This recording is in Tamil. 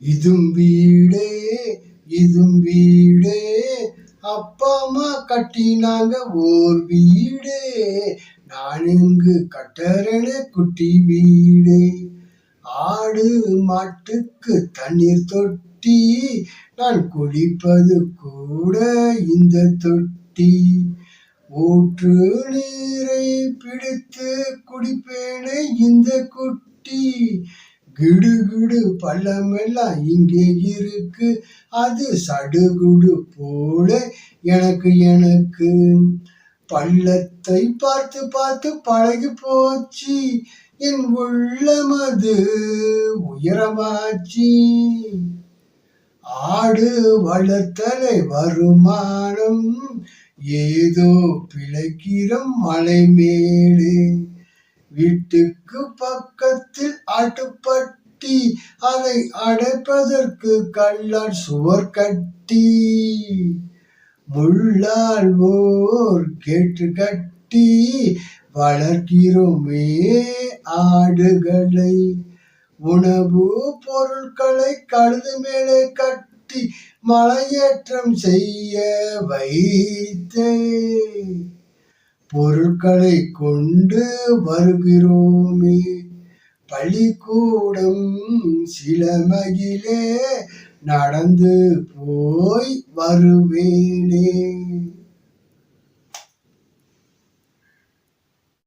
இதும் வீடே இதும் வீடே அப்பா அம்மா கட்டினாங்க ஓர் வீடே. நான் இங்கு கட்டறன குட்டி வீடே. ஆடு மாட்டுக்கு தண்ணீர் தொட்டி நான் குடிப்பது கூட இந்த தொட்டி. ஊற்று நீரை பிடித்து குடிப்பேனே இந்த குட்டி. கிடுகிடு பள்ளமெல்லாம் இங்கே இருக்கு. அது சடுகுடு போல எனக்கு எனக்கு. பள்ளத்தை பார்த்து பார்த்து பழகி போச்சு. என் உள்ளமது உயரமாச்சி. ஆடு வளர்த்தலை வருமானம் ஏதோ பிழைக்கிறோம் மலை மேலே வீட்டுக்கு பக்கத்து ஆட்டுப்பட்டி. அதை அடைப்பதற்கு கல்லால் சுவர் கட்டி. முள்ளால் ஓர் கேட்டு கட்டி. வளர்க்கிறோமே ஆடுகளை. உணவு பொருட்களை கழுது மேலே கட்டி மலையேற்றம் செய்ய வைத்தே பொருட்களை கொண்டு வருகிறோமே பள்ளிக்கூடம் சில மகிழே நடந்து போய் வருவேனே.